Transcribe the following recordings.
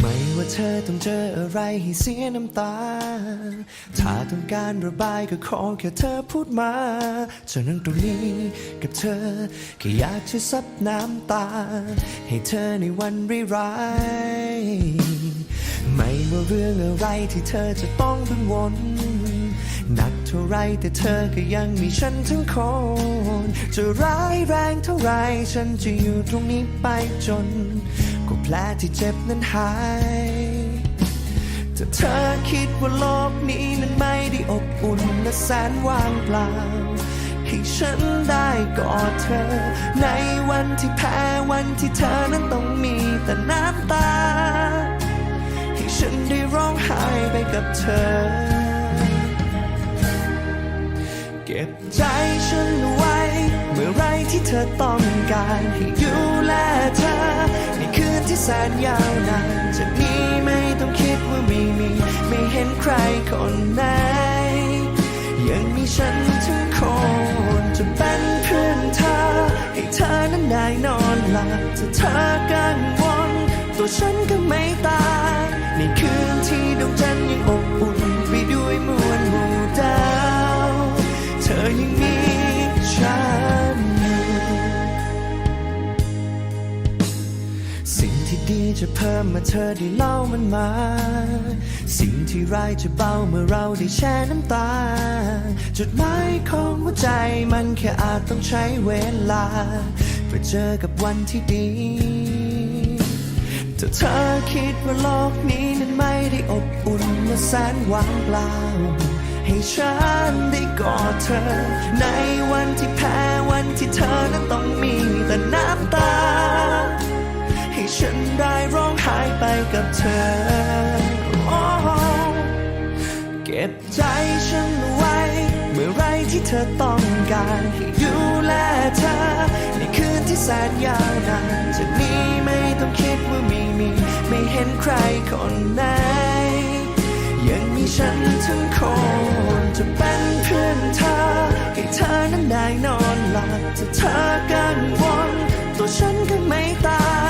ไม่ว่าเธอต้องเจออะไรให้เสียน้ำตา ถ้าต้องการระบายก็ขอแค่เธอพูดมาฉันนั่งตรงนี้กับเธอแค่อยากจะซับน้ำตา ให้เธอในวันร้ายไม่ว่าเรื่องอะไรที่เธอจะต้องกังวลหนักเท่าไรแต่เธอก็ยังมีฉันทั้งคน จะร้ายแรงเท่าไรฉันจะอยู่ตรงนี้ไปจน แผลที่เจ็บนั้นหายถ้าเธอคิดว่าโลกนี้นั้นไม่ได้อบอุ่นและแสนว่างเปล่า ให้ฉันได้กอดเธอ ในวันที่แพ้วันที่เธอนั้นต้องมีแต่น้ำตา ให้ฉันได้ร้องไห้ไปกับเธอ เก็บใจฉันไว้ เมื่อไรที่เธอต้องการให้ดูแลเธอในคืน ที่แสนยาวนานจากนี้ไม่ต้องคิดว่าไม่มี ไม่เห็นใครคนไหน ยังมีฉันทั้งคนจะเป็นเพื่อนเธอ ให้เธอนั้นได้นอนหลับถ้าเธอกังวลตัวฉันก็ จะเพิ่มมาเธอได้เล่ามันมา สิ่งที่ร้ายจะเบาเมื่อเราได้แช่น้ำตา จุดหมายของหัวใจมันแค่อาจต้องใช้เวลาเพื่อเจอกับวันที่ดีถ้าเธอคิดว่าโลกนี้นั้นไม่ได้อบอุ่นและแสนว่างเปล่า ให้ฉันได้กอดเธอ ในวันที่แพ้วันที่เธอนั้น อ เก็บใจฉันไว้ เมื่อไรที่เธอต้องการให้ดูแลเธอ ในคืนที่แสนยาวนานจากนี้ไม่ต้องคิดว่าม่มี ไม่เห็นใครคนไหน ยังมีฉันทั้งคนจะเป็นเพื่อนเธอ ให้เธอนั้นได้นอนหลับถ้าเธอกังวลตัวฉันก็ไม่ตาย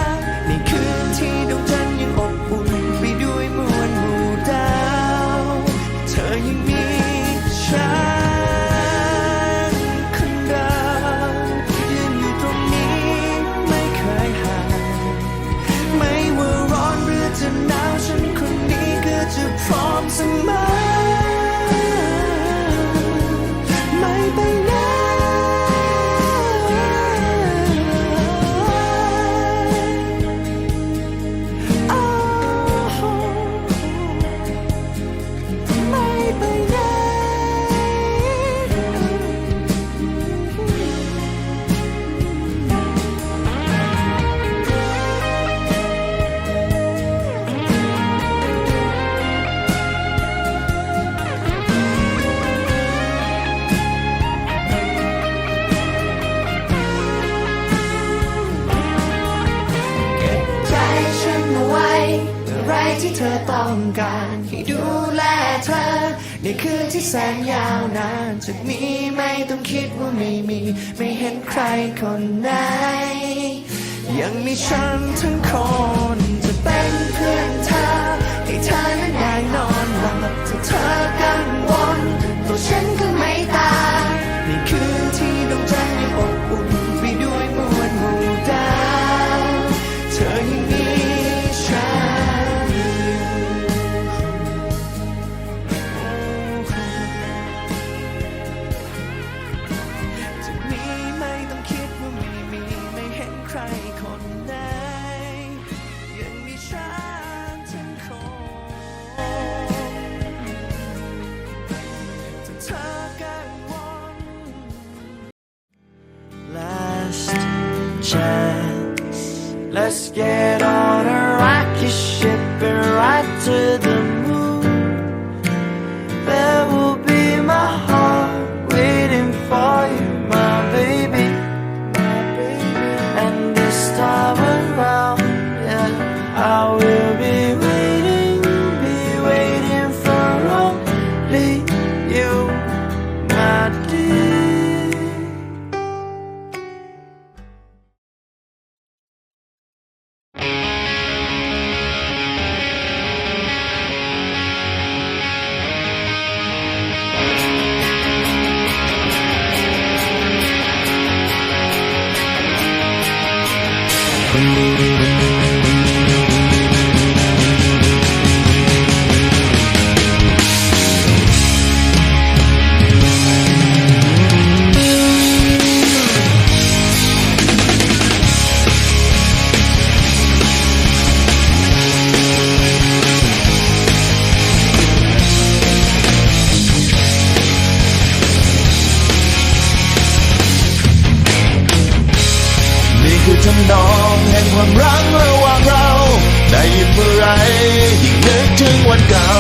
ที่เธอต้องการให้ดูแลเธอ ในคืนที่แสนยาวนานจากนี้ไม่ต้องคิดว่าไม่มี ไม่เห็นใครคนไหน ยังมีฉันทั้งคนจะเป็นเพื่อนเธอ ให้เธอนั้นได้นอนหลับถ้าเธอกัง Let's get on a rocket ship and ride to the moon. ทำนองแห่งความรักระหว่างเราได้ยินเมื่อไรยิ่งนึกถึงวันเก่า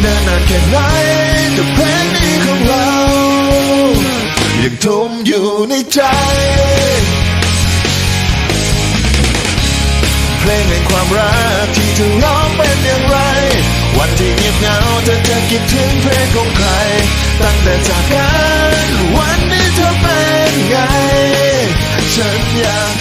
เนิ่นนานแค่ไหนแต่เพลงนี้ของเรา ยังทุ่มอยู่ในใจเพลงแห่งความรักที่เธอร้องเป็นอย่างไร วันที่เงียบเหงาเธอจะคิดถึงเพลงของใคร ตั้งแต่จากกันวันนี้เธอเป็นไง ฉันอยาก